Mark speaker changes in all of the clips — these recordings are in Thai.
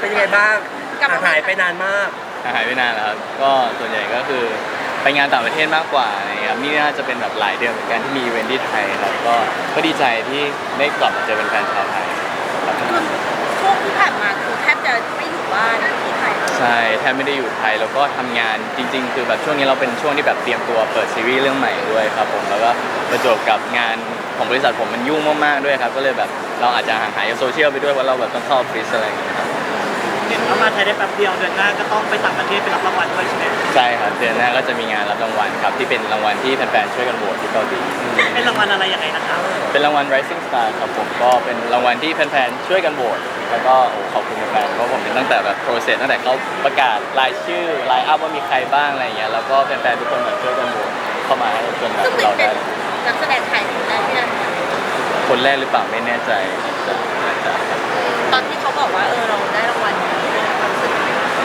Speaker 1: เป็นยังไงบ้าง
Speaker 2: กลับมา
Speaker 1: ห่างหายไปนานมาก
Speaker 3: หายไปนานแล้วครับ ก็ส่วนใหญ่ก็คือไปงานต่างประเทศมากกว่าอะไรเงี้ยครับนี่น่าจะเป็นแบบหลายเดือนเหมือนกันที่มีอีเวนท์ที่ไทยครับ ก็ก็ดีใจที่ได้กลับมาเจอเป็นแฟนๆชาวไทยครับ
Speaker 2: คือช่วงที่ผ่านมาคือแทบจะไม่อยู่บ้านที่ไทยเลย
Speaker 3: ใช่แทบไม่ได้อยู่ไทยแล้วก็ทำงานจริง ๆ คือแบบช่วงนี้เราเป็นช่วงที่แบบเตรียมตัวเปิดซีรีส์เรื่องใหม่ด้วยครับผมแล้วก็ประจวบกับงานของบริษัทผมมันยุ่งมากๆด้วยครับก็เลยแบบเราอาจจะห่างหายจากโซเชียลไปด้วยเพราะเราแบบต้องเข้าออฟฟิศอะไรอย่างเงี้ยครับ
Speaker 4: เห็นว่ามาไทยได้แป๊บเดียวเดือนหน้าก็ต้องไปต่างประเทศไปรับรางวัลด้วยใช่ไหม
Speaker 3: ใช่ครับเดือนหน้าก็จะมีงานรับรางวัลครับที่เป็นรางวัลที่แฟนๆช่วยกันโหวตที่เกาหลี
Speaker 4: เป็นรางวัลอะไรยังไงนะครับ
Speaker 3: เป็นรางวัล Rising Star ครับผมก็เป็นรางวัลที่แฟนๆช่วยกันโหวตแล้วก็โอ้ขอบคุณแฟนๆเพราะผมเป็นตั้งแต่แบบโปรเซสตั้งแต่เขาประกาศรายชื่อรายอัพว่ามีใครบ้างอะไรอย่างเงี้ยแล้วก็แฟนๆทุกคนแบบช่วยกันโหวตเข้ามาให้จนแบบ
Speaker 2: ซึ่งเป็น
Speaker 3: เรา
Speaker 2: เป็
Speaker 3: ได้
Speaker 2: นนักแสดงไทยคนแรกที่ได้
Speaker 3: คนแรกหรือเปล่าไม่แน่ใจแต่น่าจะครับ
Speaker 2: ตอนที่เขาบอกว่าเออเราได้รางวัล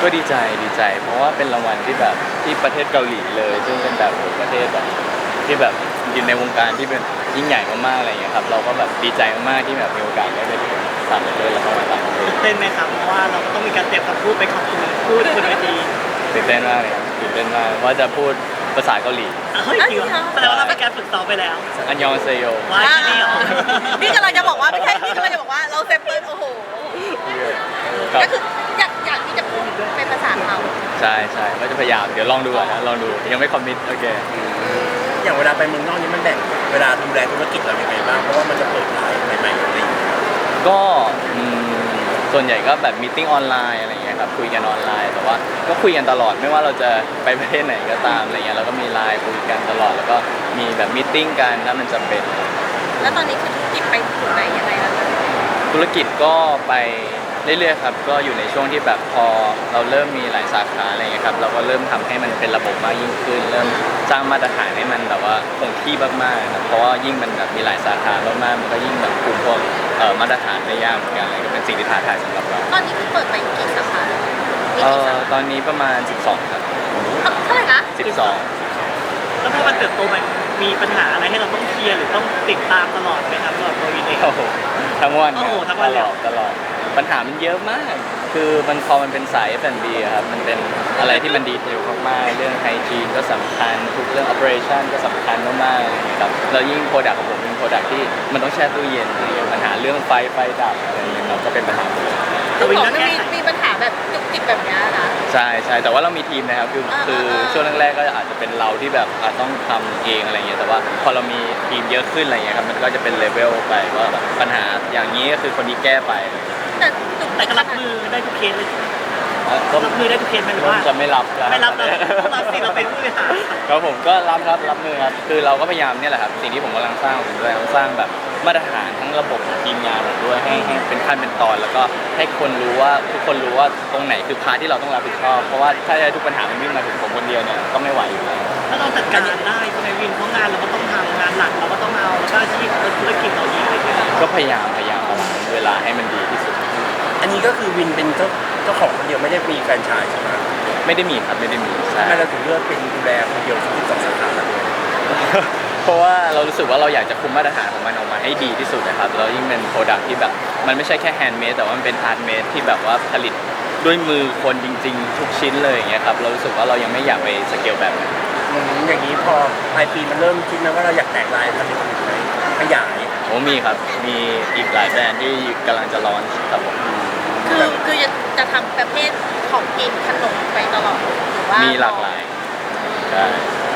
Speaker 2: ก็
Speaker 3: ดีใจดีใจ เพราะว่าเป็นรางวัลที่แบบที่ประเทศเกาหลีเลย ซึ่งเป็นแบบโอ้โหประเทศแบบที่แบบอยู่ในวงการที่เป็นยิ่งใหญ่มากๆอะไรอย่างเงี้ยครับเราก็แบบดีใจมากๆที่แบบมีโอกาสได้ไปต่างประเทศแล้วก็มาต่างประเทศ
Speaker 4: ตื่นเต้นไหมครับเพราะว่าเราก็ต้องมีการเตรียมคำพูดไปขอบคุณพูดบนเวที
Speaker 3: ตื่นเต้นมากเลยครับตื่นเต้นมากว่าจะพูดภาษาเกาหลี
Speaker 4: อะเฮ้ยจริงเหรอแสดงว่าเราเป็นการฝึกซ้อมไปแล้ว
Speaker 3: อันยองเซโย
Speaker 4: ว้ายจริงเหรอ
Speaker 2: นี่กำลังจะบอกว่าไม่ใช่นี่กำลังจะบอกว่าเราเซฟเปิลโอ้โห
Speaker 3: ครับ
Speaker 2: ก็คือ
Speaker 3: ช่ใช่ก็จะพยายามเดี๋ยวลองดูก่อนนะลองดูยังไม่คอมมิตโอเค
Speaker 1: อย่างเวลาไปเมืองนอกนี่มันแบ่งเวลาดูแลธุรกิจเรายังไงบ้างเพราะว่ามันจะเปิดร้านใหม่ๆอะไรอย่างเงี้ย
Speaker 3: ก็อืมส่วนใหญ่ก็แบบมีติ้งออนไลน์อะไรเงี้ยครับคุยกันออนไลน์แต่ว่าก็คุยกันตลอดไม่ว่าเราจะไปประเทศไหนก็ตามอะไรเงี้ยเราก็มีไลน์คุยกันตลอดแล้วก็มีแบบมีติ้งกันถ้ามันจำเป็น
Speaker 2: แล้วตอนนี้คือธุรกิจไปถึงไหนยังไงแล้วคะ
Speaker 3: ธุรกิจก็ไป เรื่อยๆครับก็อยู่ในช่วงที่แบบพอเราเริ่มมีหลายสาขาอะไรเงี้ยครับเราก็เริ่มทำให้มันเป็นระบบมากยิ่งขึ้น เริ่มสร้างมาตรฐานให้มันแบบว่าคงที่มากๆนะเพราะว่ายิ่งมันแบบมีหลายสาขามากๆมันก็ยิ่งแบบคุมพวกเอ่อมาตรฐานได้ยากเหมือนกันอะไรก็เป็นสิ่งที่ท้าทายสำหรับเรา
Speaker 2: ตอนนี้คือเปิดไปกี่สาขาแล้วมี
Speaker 3: เอ่
Speaker 2: กี่สา
Speaker 3: อ
Speaker 2: ขา
Speaker 3: ตอนนี้ประมาณ 12 ครับ
Speaker 2: เท่าไหร่นะ
Speaker 3: 12
Speaker 4: แล้วพอมันเติบโตมันมีปัญหาอะไรให้เราต้องเคลียร์หรือต้องติดตามตลอดไหมครับสำหรับตัววินเอง
Speaker 3: โอ้โหทั้งวัน
Speaker 4: โอ้โห
Speaker 3: ครับ
Speaker 4: ทั้งวัน
Speaker 3: ต
Speaker 4: เลย
Speaker 3: ลอดตลอด ปัญหามันเยอะมาก คือมันพอมันเป็นสาย F&B อะครับ มันเป็นอะไรที่มันดีเทลมากๆ เรื่องไฮจีนก็สำคัญ ทุกเรื่อง operation ก็สำคัญมากๆอะไรอย่างเงี้ยครับ แล้วยิ่งโปรดักของผมเป็นโปรดักที่มันต้องแช่ตู้เย็นอะไรอย่างเงี้ยปัญหาเรื่องไฟไฟดับอะไรอย่างเงี้ยครับก็เป็นปัญหาหมดเลย
Speaker 2: คือบอกมันมีมีปัญหาแบบจุกจิกแบบเนี้ยนะ
Speaker 3: ใช่ใช่แต่ว่าเรามีทีมนะครับ คือ
Speaker 2: อ่า
Speaker 3: คือ
Speaker 2: อ่า
Speaker 3: ช่วงแรกๆก็อาจจะเป็นเราที่แบบอาจต้องทำเองอะไรเงี้ย แต่ว่าพอเรามีทีมเยอะขึ้นอะไรเงี้ยครับ มันก็จะเป็นเลเวลไปว่าแบบปัญหาอย่างนี้ก็คือคนนี้แก้ไป
Speaker 2: แต่จุก
Speaker 4: แต่
Speaker 2: จิก
Speaker 4: ก็
Speaker 2: ข
Speaker 4: รับ
Speaker 2: นาด
Speaker 4: มือได้ทุกเคสเลย
Speaker 3: แล้วก็
Speaker 4: รับมือได้ทุกเคสไหมหรือว่า
Speaker 3: จะไม่รับแล้ว
Speaker 4: ไม่รับเราต้องรับสิเราเป็นผู้บริหาร
Speaker 3: ครับผมก็รับครับรับมือครับคือเราก็พยายามเนี่ยแหละครับสิ่งที่ผมกำลังสร้างผมด้วยสร้างแบบมาตรฐานทั้งระบบของทีมงานผมด้วยให้ให้เป็นขั้นเป็นตอน แล้วก็ให้คนรู้ว่าทุกคนรู้ว่าตรงไหนคือพาร์ทที่เราต้องรับผิดชอบเพราะว่าถ้าให้ทุกปัญหามันวิ่งมาถึงผมคนเดียวเนี่ยก็ไม่ไหวอยู่แล้ว
Speaker 4: ถ้าเราจัดการได้ใช่ไหมวินเพราะงานเราก็ต้องทำงานหลักเราก็ต้องเอาแล้วก็อาชีพธุรกิจเราอีกอะไรอย่างเงี้ย
Speaker 3: ก็พยายามพยายามบาลานซ์เวลาให้มันดีที่สุด
Speaker 1: อันนี้ก็คือวินเป็นเจ้าเจ้าของคนเดียวไม่ได้มีแฟรนไชส์ใช่ไหม
Speaker 3: ไม่ได้มีครับไม่ได้มีใช่
Speaker 1: ทำไมเราถึงเลือกเป็นดูแลคนเดียวทั้งสองสาขาเลย
Speaker 3: เพราะว่าเรารู้สึกว่าเราอยากจะคุมมาตรฐานของมันออกมาให้ดีที่สุดนะครับแล้วยิ่งเป็นโปรดักที่แบบมันไม่ใช่แค่แฮนด์เมดแต่ว่ามันเป็นฮาร์ดเมดที่แบบว่าผลิตด้วยมือคนจริง ๆ ทุกชิ้นเลยอย่างเงี้ยครับเรารู้สึกว่าเรายังไม่อยากไปสเกลแบบนั้น
Speaker 1: อืมอย่างนี้พอปลายปีมันเริ่มคิดนะว่าเราอยากแตกลายทำเป็นคนอื่นไหมขยาย
Speaker 3: โอ้มีครับมีอีกหลายแบรนด์ที่กำลังจะลอนครับผม
Speaker 2: คือคือจะจะทำประเภทของกินขนมไปตลอดหรือว่า
Speaker 3: มี
Speaker 2: มี
Speaker 3: หลากหลายใช่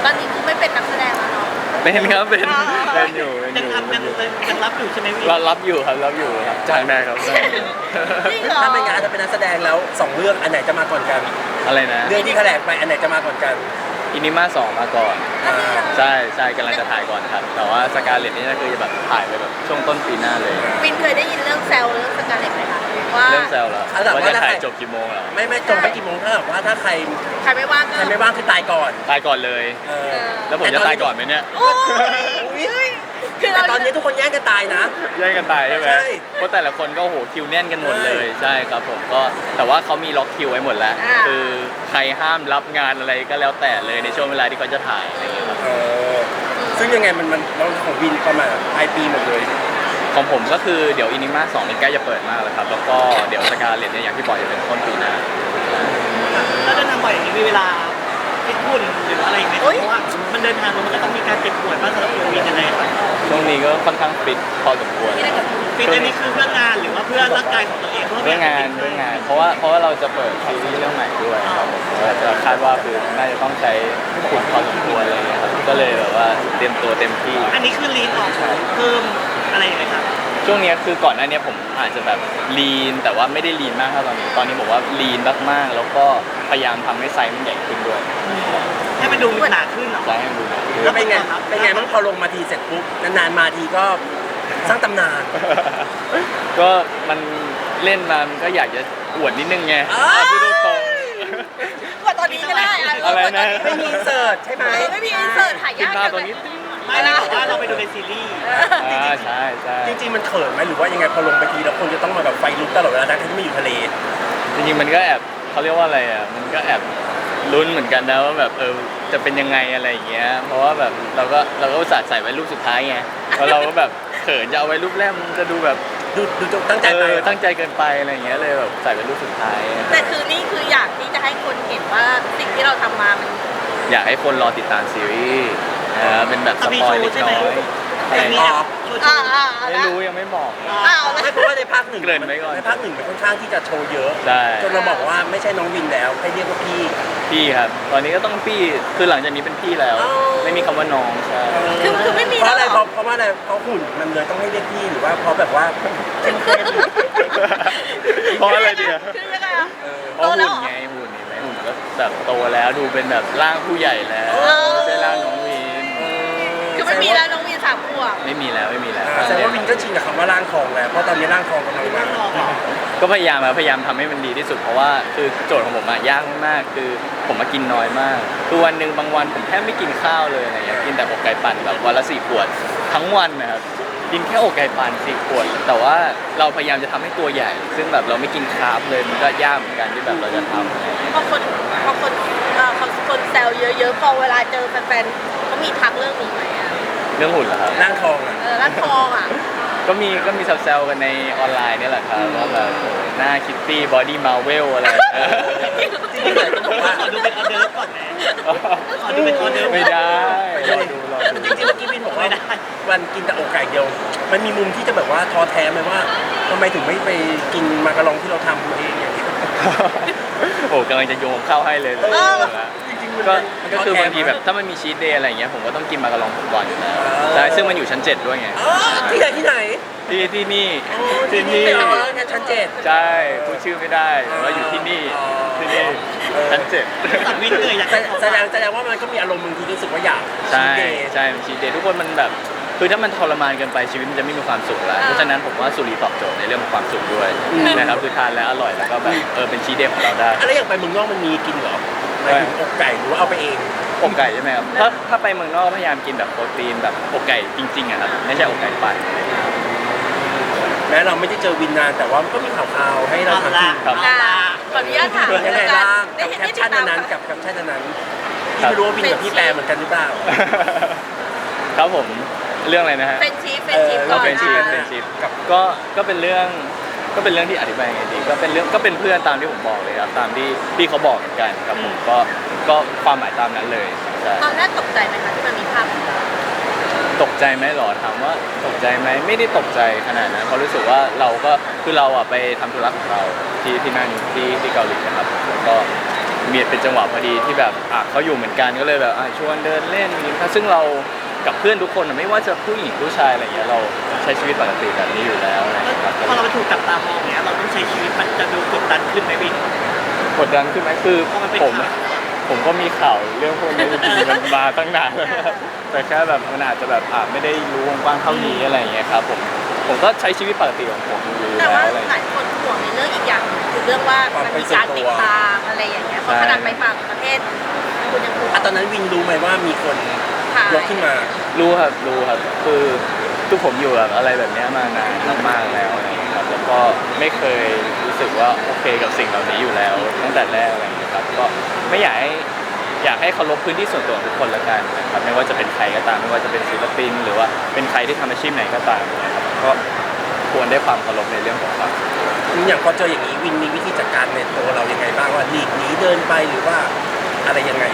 Speaker 2: ตอนนี้คือไม่เป็นนักแสดงแล้วเนาะ
Speaker 3: เป็นครับเป็น
Speaker 2: อ๋อ
Speaker 3: เป็นอยู่เป็นอ
Speaker 4: ยัง
Speaker 3: ยู่
Speaker 4: ทำยังยังรับอยู่ใช่ไหมวิน
Speaker 3: เรารับอยู่ครับรับอยู่ครับจ้างได้ครับได้ครับ
Speaker 2: จริงเหรอ
Speaker 1: ถ้าเป็นงานจะเป็นนักแสดงแล้วสองเรื่องอันไหนจะมาก่อนกัน
Speaker 3: อะไรนะ
Speaker 1: เรื่องที่แถลงไปอันไหนจะมาก่อนกัน
Speaker 3: อินิมาสองมาก่อน
Speaker 1: อ่า
Speaker 3: ใช่ใช่กำลังจะถ่ายก่อนครับ แต่ว่าสกาเลตนี่ก็คือจะแบบถ่ายไปแบบช่วงต้นปีหน้าเลย
Speaker 2: วินเคยได้ยินเรื่องแซลเรื่องสการเล็ตไหมคะว่า
Speaker 3: เรื่องแซวแล้ว
Speaker 1: เขาบอกว่า
Speaker 3: ว่าจะถ่าย
Speaker 1: ถ้าใคร
Speaker 3: จบกี่โมงเหรอ
Speaker 1: ไม่ไม่จบไปกี่โมงถ้าแบบว่าถ้าใคร
Speaker 2: ใครไม่ว่างก็
Speaker 1: ใครไม่ว่างคือตายก่อน
Speaker 3: ตายก่อนเลย
Speaker 1: เออ
Speaker 3: แล้วผมจะตายก่อนไหมเนี่ย
Speaker 2: โอ้ย คือ
Speaker 1: แต่
Speaker 2: เรา
Speaker 1: ตอนนี้ทุกคนแย่งกันตายนะ
Speaker 3: แย่งกันตายใช่ไหม
Speaker 1: ใช่
Speaker 3: เพราะแต่ละคนก็โอ้โหคิวแน่นกันหมดเลย ใช่ครับผมก็แต่ว่าเขามีล็อกคิวไว้หมดแล้วคือใครห้ามรับงานอะไรก็แล้วแต่เลยในช่วงเวลาที่เขาจะถ่ายอะไรอย่างเงี้ยครับ
Speaker 1: เออซึ่งยังไงมันมันเราของวินประมาณปลายปีหมดเลย
Speaker 3: ของผมก็คือเดี๋ยวอินิมาสองนี่ใกล้จะเปิดมากแล้วครับ แล้วก็เดี๋ยวสกาเลตเนี่ยอย่างที่บอกจะเป็นต้นปีหน้า
Speaker 4: แล้วเดินทางบ่อยอย่างนี้มีเวลา มันเดินทางมันก็ต้องมีการเจ็บป่วยบ้างสำหรับตัววินยังไงครับ
Speaker 3: ช่วงนี้ก็ค่อนข้างฟิตพอสมควร
Speaker 4: ฟิตอันนี้คือเพื่องานหรือว่าเพื่อร่างกายของตัวเอง
Speaker 3: เรื่องงานเรื่องงาน เพราะว่าเพราะว่าเราจะเปิดซีรีส์เรื่องใหม่ด้วยครับผมก็จะคาดว่าคือน่าจะต้องใช้ขุนพอสมควรอะไรเงี้ยครับก็เลยแบบว่าเตรียมตัวเต็มที่
Speaker 4: อันนี้คือลีนออกเพิ่มอะไรอย่างเงี้ยครับ
Speaker 3: ช่วงเนี้ยคือก่อนหน้าเนี้ยผมอาจจะแบบลีนแต่ว่าไม่ได้ลีนมากเท่าตอนนี้ ตอนนี้ผมว่าลีนมากๆ แล้วก็พยายามทำให้ไซส์มันใหญ่ขึ้นด้วย
Speaker 4: ให้มันดูหนาขึ้นเหรอ
Speaker 3: ไซส์ให้มันดูหนา
Speaker 1: แล้วเป็นไงเป็นไงบ้างพอลงมาทีเสร็จปุ๊บนานๆมาทีก็สร้างตำนาน
Speaker 3: ก็มันเล่นมามันก็อยากจะอวดนิดนึงไง
Speaker 1: อ้าว
Speaker 3: พูดตรง
Speaker 2: กว่าตอนนี้ก็ได้อะ
Speaker 3: อะไรนะ
Speaker 1: ไม่มีอินเสิร์ตใช่ไหม
Speaker 2: เออไม่มีอินเสิร์ตหา
Speaker 3: ๆขึ้น
Speaker 2: ยาก
Speaker 3: หน้า
Speaker 2: จัง
Speaker 3: ตัว
Speaker 2: เลย
Speaker 3: นี้
Speaker 4: ไม่ได้บอกว่าเราไปดูในซีรีส์
Speaker 3: อ่าใช่ใช่
Speaker 1: จริงๆมันเขินไหมหรือว่ายังไงพอลงไปทีแล้วคนจะต้องมาแบบไฟลุกตลอดเวลาทั้งที่ไม่อยู่ทะเล
Speaker 3: จริงๆมันก็แอบเขาเรียกว่าอะไรอะมันก็แอบลุ้นเหมือนกันนะว่าแบบเออจะเป็นยังไงอะไรอย่างเงี้ย เพราะว่าแบบเราก็เราก็อุตส่าห์ใส่ไว้รูปสุดท้ายไงแล้วเราก็แบบเขินจะเอาไว้รูปแรกมันจะดูแบบ
Speaker 1: ดูดูจงตั้งใจ
Speaker 3: เอ
Speaker 1: ไป
Speaker 3: อตั้งใจเกินไปอะไรอย่างเงี้ยเลยแบบใส่เป็นรูปสุดท้าย
Speaker 2: แต่คือนี่คืออยากที่จะให้คนเห็นว่าสิ่งที่เราทำมามัน
Speaker 3: อยากให้คนรอติดตามซีรีส์ นะเป็นแบบสปอยเล็กน้อย
Speaker 4: แต่มีแอบชวน
Speaker 2: อ่าอ่าอ่า
Speaker 3: ไม่รู้ยังไม่บอก
Speaker 2: อ้าวแล้ว
Speaker 1: ไม่เพราะว่าในภาคหนึ่ง
Speaker 3: เกริ่นไว้ก่อน
Speaker 1: ในภาคหนึ่งมันค่อนข้างที่จะโชว์เยอะ
Speaker 3: ใช่
Speaker 1: จนเราบอกว่าไม่ใช่น้องวินแล้วให้เรียกว่าพี่
Speaker 3: พี่ครับ ตอนนี้ก็ต้องพี่ คือหลังจากนี้เป็นพี่แล้ว
Speaker 1: อ๋อ
Speaker 3: ไม่มีคำว่าน้องใช่
Speaker 2: คือคือไม่มี
Speaker 1: เพราะอะไร
Speaker 2: แล้วเหรอ
Speaker 1: เพราะเพราะว่าอะไรเพราะหุ่นมันเลยต้องให้เรียกพี่หรือว่าเพราะแบบว่าเข้มข้น
Speaker 3: เพราะอะไรดีอะ
Speaker 2: คือยังไงอะ
Speaker 1: เออ
Speaker 3: เพราะ
Speaker 2: โตแล้
Speaker 3: หุ่
Speaker 2: วนเหรอ
Speaker 3: ไงหุ่นเห็นไหมหุ่นก็แบบโตแล้วดูเป็นแบบร่างผู้ใหญ่แล้ว
Speaker 2: เออ
Speaker 3: ไม่ใช่ร่างน้องวิน
Speaker 2: คือ ไม่มีแล้วน้องวีนสามขวบ
Speaker 3: ไม่มีแล้วไม่มีแล้ว
Speaker 1: อ่าแสดงว่าวินก็ชินกับคำว่าร่างทองแล้วเพราะตอนนี้ร่างทองกำลังมา
Speaker 4: รอก่อน
Speaker 3: ก็พยายามอะพยายามทำให้มันดีที่สุดเพราะว่าคือโจทย์ของผมอะยากมากๆคือผมมากินน้อยมากคือวันหนึ่งบางวันผมแทบไม่กินข้าวเลยอะไรเงี้ยกินแต่อกไก่ปั่นแบบวันละสี่ขวดทั้งวันนะครับกินแค่อกไก่ปั่นสี่ขวดแต่ว่าเราพยายามจะทำให้ตัวใหญ่ ซึ่งแบบเราไม่กินคาร์บเลยมันก็ยากเหมือนกันที่แบบเราจะทำอะไรเงี้ย
Speaker 2: พอคนพอคนเอ่อพอคนแซวเยอะๆพอเวลาเจอแฟนๆเขามีทักเรื่องนี้ไหมอะ
Speaker 3: เรื่องหุ่นเหรอครับ
Speaker 1: ร่างทองอะ
Speaker 2: เออร้านทองอะ
Speaker 3: ก็มีก็มีแซวๆกันในออนไลน์เนี่ยแหละครับว่าแบบหน้าคิตตี้บอดี้มาเวลอะไร
Speaker 1: จริงๆหลายคนบอกว่า
Speaker 4: ขอดูเป็นออเดิร์ฟก่อนไหม ขอดูเป็นออเดิร์ฟ
Speaker 3: ไม่ได้รอดูรอ
Speaker 1: จ
Speaker 3: ดู
Speaker 1: ริงๆเมื่อกี้วินบอกว่า
Speaker 4: ไม่ได้
Speaker 1: วันกินแต่อกไก่เดียว มันมีมุมที่จะแบบว่าท้อแท้ไหมว่าทำไมถึงไม่ไปกินมากระลองที่เราทำเองอย่างนี้
Speaker 3: โอ้กำลังจะโยงเข้าให้เลย
Speaker 1: เออ
Speaker 3: จริงๆก็ ก็คือบางทีแบบถ้ามันมีชีทเดย์อะไรอย่างเงี้ยผมก็ต้องกินมากระลองทุกวันอยู่แล้วใช่ซึ่งมันอยู่ชั้น7ด้วยไง
Speaker 1: อ๋อที่ไหนที่ไหน
Speaker 3: ที่ที่นี่
Speaker 1: โอ้
Speaker 3: ที่นี่
Speaker 1: ไปเอาแค่ชั้นเจ็ด
Speaker 3: ใช่พูดชื่อไม่ได้แต่ว่าอยู่ที่นี่
Speaker 1: อ๋อ
Speaker 3: ที่นี่
Speaker 1: เออ
Speaker 3: ชั้นเจ็ด
Speaker 4: ตัดวินเหนื่อยอยาก
Speaker 1: แส
Speaker 4: จะขอ
Speaker 1: แสดงแสดงว่ามันก็มีอารมณ์บางทีรู้สึกว่าอยาก
Speaker 3: ใช่
Speaker 1: ชีทเดย์
Speaker 3: ใช่มันชีทเดย์ทุกคนมันแบบคือถ้ามันทรมานเกินไปชีวิตมันจะไม่มีความสุขแล้ว
Speaker 2: อ่า
Speaker 3: เพราะฉะนั้นผมว่าสุรีตอบโจทย์ในเรื่องของความสุขด้วยนะครับคือทานแล้วอร่อยแล้วก็แบบเออเป็นชีทเดย์ของเราได้
Speaker 1: อะไรอย่างไปเมืองนอกมันมีกินเหรอ หมายถึงอกไก่หรือว่าเอาไปเอง
Speaker 3: อกไก่ใช่ไหมครับ ถ้าถ้าไปเมืองนอกก็พยายามกินแบบโปรตีนแบบอกไก่จริงๆอะครับไม่ใช่อกไก่ปั่น
Speaker 1: แม้เราไม่ได้เจอวินนานแต่ว่ามันก็มีข่าวๆให้เรา
Speaker 4: เอา
Speaker 1: ทำ
Speaker 4: ละ
Speaker 1: กิน
Speaker 3: ครับ
Speaker 2: อ่าขออนุญาตถาม
Speaker 1: ยังไงบ้าง
Speaker 2: ได้
Speaker 1: กับ
Speaker 2: เห็น
Speaker 1: แค
Speaker 2: ได้
Speaker 1: ป
Speaker 2: ติด
Speaker 1: ชั่น
Speaker 2: ตาม
Speaker 1: นั้นกับแคปชั่นนั้นที่ไม่รู้ว่าวินกับพี่แปลเหมือนกันหรือเปล่า
Speaker 3: ครับผมเรื่องอะไรนะฮะ
Speaker 2: เป็นชีฟเป็นชีฟ
Speaker 1: เออ
Speaker 2: ก่อน
Speaker 3: เป็นชีฟ
Speaker 2: อะ
Speaker 3: เป็นชีฟก็ก็เป็นเรื่อง ก็เป็นเรื่องที่อธิบายยังไงดี ก็เป็นเรื่องก็เป็นเพื่อนตามที่ผมบอกเลยครับตามที่ที่เขาบอกเหมือนกันครับผมก็ก็ความหมายตามนั้นเลยใช่
Speaker 2: ตอนแรกตกใจไหมคะที่มันมีภาพของเรา
Speaker 3: ตกใจไหมหรอถามว่าตกใจไหมไม่ได้ตกใจขนาดนั้นเพราะรู้สึกว่าเราก็คือเราอะไปทำธุระของเราที่ที่นั่นที่ที่เกาหลีนะครับแล้วก็มีเป็นจังหวะพอดีที่แบบอะเขาอยู่เหมือนกันก็เลยแบบอะชวนเดินเล่นกินข้าวซึ่งเรา กับเพื่อนทุกคนอะไม่ว่าจะผู้หญิงผู้ชายอะไรเงี้ยเราใช้ชีวิตปกติแบบนี้อยู่แล้วอะไรเงี้ยครับ
Speaker 4: พอเราไปถูกจับตามองเนี้ยเราต้องใช้ชีวิตมันจะดูกดดันขึ้นไหมวิน
Speaker 3: กดดันขึ้นไหมคือ
Speaker 4: พอมันเป็น
Speaker 3: ผม
Speaker 4: ข่าว
Speaker 3: ผมก็มีข่าวเรื่องพวกนี้จริงๆมันมาตั้งนานแล้วนะครับแต่แค่แบบมันอาจจะแบบอะไม่ได้รู้วงกว้างเท่านี้อะไรอย่างเงี้ยครับผมผมก็ใช้ชีวิตปกติของผมอยู่
Speaker 2: แต่
Speaker 3: แล้
Speaker 2: ว่าว
Speaker 3: อะไรอย่าง
Speaker 2: ห
Speaker 3: เงี้ย
Speaker 2: ลายคนห่วงในเรื่องอีกอย่างหนึ่งคือเรื่องว่ามันมีการติดตามอะไรอย่างเงี้ยเพราะขนาดไปต่างประเทศคุณยังห่วง
Speaker 1: อะตอนนั้นวินรู้ไหมว่ามีคน
Speaker 2: ถ่า ย
Speaker 1: ยกขึ้นมา
Speaker 3: รู้ครับรู้ครับคือคือผมอยู่แบบอะไรแบบเนี้ยมานานมากๆแล้วอะไรอย่างเงี้ยครับแล้วก็ไม่เคยรู้สึกว่าโอเคกับสิ่งเหล่านี้อยู่แล้วตั้งแต่แรกอะไรอย่างเงี้ยครับก็ไม่อยากให้อยากให้เคารพพื้นที่ส่วนตัวของทุกคนละกันนะครับไม่ว่าจะเป็นใครก็ตามไม่ว่าจะเป็นศิลปิน หรือว่าเป็นใครที่ทำอาชีพไหนก็ตามนะครับก็ควรด้วยความเคารพในเรื่องของเขา
Speaker 1: อย่างพอเจออย่างนี้วินมีวิธีจัดการในตัวเรายังไงบ้างว่าหลีกหนีเดินไปหรือว่าอะไรยังไง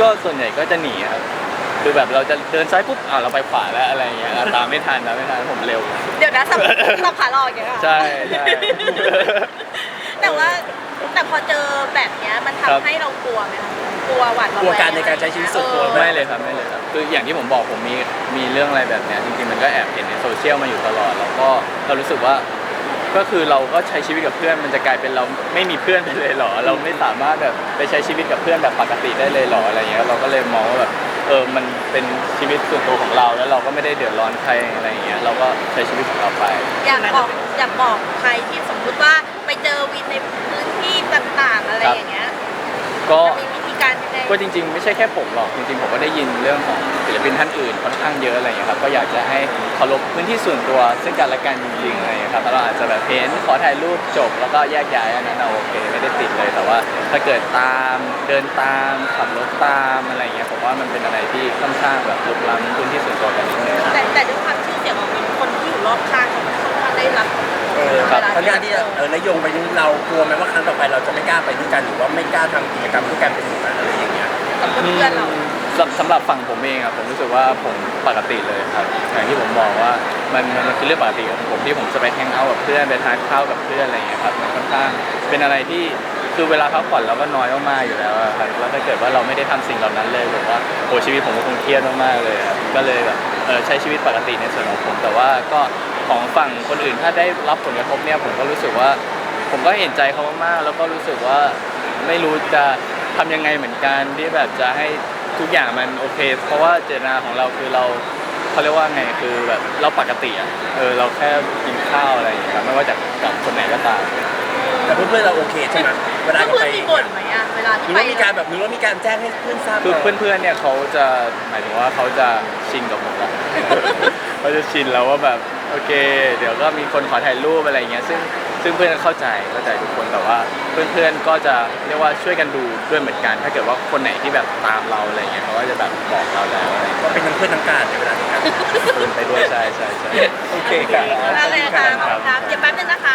Speaker 3: ก็ส่วนใหญ่ก็จะหนีครับ คือแบบเราจะเดินซ้ายปุ๊บอ่าเราไปขวาแล้วอะไรอย่างเงี้ยอะตามไม่ทันตามไม่ทันผมเร็ว
Speaker 2: เดี๋ยวนะสับสับขาหลอกอย่างเงี้ยเหรอ
Speaker 3: ใช่ใช่
Speaker 2: แต่ว่าแต่พอเจอแบบเนี้ยมัน
Speaker 3: ครั
Speaker 2: ทำ
Speaker 3: บ
Speaker 2: ให้เรากลัวไหมคะกลัวหวาดระแวง
Speaker 1: กลัวการในการใช้ชีวิตส่วนตัว
Speaker 2: ออ
Speaker 3: ไม่เลยครับไม่เลยครับคืออย่างที่ผมบอกผมมีมีเรื่องอะไรแบบเนี้ยจริงๆมันก็แอบเห็นในโซเชียลมาอยู่ตลอด แล้วก็เรารู้สึกว่าก็คือเราก็ใช้ชีวิตกับเพื่อนมันจะกลายเป็นเราไม่มีเพื่อนไปเลยเหรอ เราไม่สามารถแบบไปใช้ชีวิตกับเพื่อนแบบปกติได้เลยเหรออะไรเงี้ยเราก็เลยมองว่าแบบ เออมันเป็นชีวิตส่วนตัวของเรา แล้วเราก็ไม่ได้เดือดร้อนใครอะไรอย่างเงี้ยเราก็ใช้ชีวิตของเราไป
Speaker 2: อยากบอกอยากบอกใครที่สมมุติว่าไปเจอวินในพื้นที่ต่างๆอะไร
Speaker 3: ครับ
Speaker 2: อย่างเงี้ย
Speaker 3: ก็
Speaker 2: จะมีวิธี การยังไง
Speaker 3: ก็จริง ๆ ไม่ใช่แค่ผมหรอกจริงๆผมก็ได้ยินเรื่องของศิลปินท่านอื่นค่อนข้างเยอะอะไรอย่างเงี้ยครับก็อยากจะให้เคารพพื้นที่ส่วนตัวซึ่งกันและกันจริงๆอะไรอย่างเงี้ยครับแล้วเราอาจจะแบบเพ้นขอถ่ายรูปจบ แล้วก็แยกย้ายอันนั้นเราโอเคไม่ได้ติดเลยแต่ว่า ถ้าเกิดตามเดินตามขับรถตามอะไรอย่างเงี้ยผมว่ามันเป็นอะไรที่ค่อนข้างแบบลุกล้ำพื้นที่ส่วนตัวกันนิดนึง
Speaker 2: แต่แต่ด้วยความชื่อเสียงของวินคนที่อยู่รอบข้างเขาค่อนข้างได้รับ
Speaker 1: เออ
Speaker 3: ครับ
Speaker 1: ทางานที่เออนายงไปนี่เรากลัวไหมว่าครั้งต่อไปเราจะไม่กล้าไปด้วยกันหรือว่าไม่กล้าทำกิจกรรมด้วยกันเป็นหมู่คณะอะไรอย่างเงี้ย
Speaker 2: กับเพื่อนๆเรา
Speaker 3: สำสำหรับฝั่งผมเองอะผมรู้สึกว่าผมปกติเลยครับอย่างที่ผมบอกว่ามันมันมันคือเรื่องปกติของผมที่ผมจะไปแฮงเอาท์กับเพื่อนไปทานข้าวกับเพื่อนอะไรอย่างเงี้ยครับมันค่อนข้างเป็นอะไรที่คือเวลาพักผ่อนเราก็น้อยมากๆอยู่แล้วอะครับแล้วถ้าเกิดว่าเราไม่ได้ทำสิ่งเหล่านั้นเลยผมว่าโอ้ชีวิตผมก็คงเครียดมากๆเลยครับก็เลยแบบเออใช้ชีวิตปกติในส่วนของผมแต่ว่าก็ ของฝั่งคนอื่นถ้าได้รับผลกระทบเนี่ยผมก็รู้สึกว่า ผมก็เห็นใจเขามากๆแล้วก็รู้สึกว่าไม่รู้จะทำยังไงเหมือนกันที่แบบจะให้ทุกอย่างมันโอเค เพราะว่าเจตนาของเราคือเราเขาเรียกว่าไงคือแบบเราปกติอะเออเราแค่กินข้าวอะไรอย่างเงี้ยครับไม่ว่าจะกับคนไหนก็ตาม
Speaker 1: แต่เพื่อนๆเราโอเคใช่ไหมเวลา
Speaker 2: แล้ว
Speaker 1: จะ
Speaker 2: เพื่อ
Speaker 1: ไป
Speaker 2: นมีบ่นไหมอะเวลา
Speaker 1: ห
Speaker 2: ที่
Speaker 1: รือ
Speaker 2: ไป
Speaker 1: ว่ามีการแบบหรือว่ามีการแจ้งให้เพื่อนทราบ
Speaker 3: คือ
Speaker 1: ก่น
Speaker 3: เพื่อนๆเนี่ยเขาจะหมายถึงว่าเขาจะชินกับผมแล้วเขาจะชินแล้วว่าแบบ โอเค เดี๋ยวก็มีคนขอถ่ายรูปอะไรอย่างเงี้ยซึ่งซึ่งเพื่อนเข้าใจเข้าใจทุกคนแต่ว่าเพื่อนๆก็จะเรียกว่าช่วยกันดูด้วยเหมือนกัน ถ้าเกิดว่าคนไหนที่แบบตามเราอะไรอย่างเงี้ยเขาก็จะแบบบอกเราแล้วอะไรอย่างเงี้ย
Speaker 1: ก็เป็นทั้งเพื่อนทั้งการในเวลาเดียวกัน
Speaker 3: เพื่อนไปด้วยใช่ใช่ใช่
Speaker 1: โอเคค่ะ
Speaker 2: อะไรนะคะขอบคุณครับเดี๋ยวแป๊บนึงนะคะ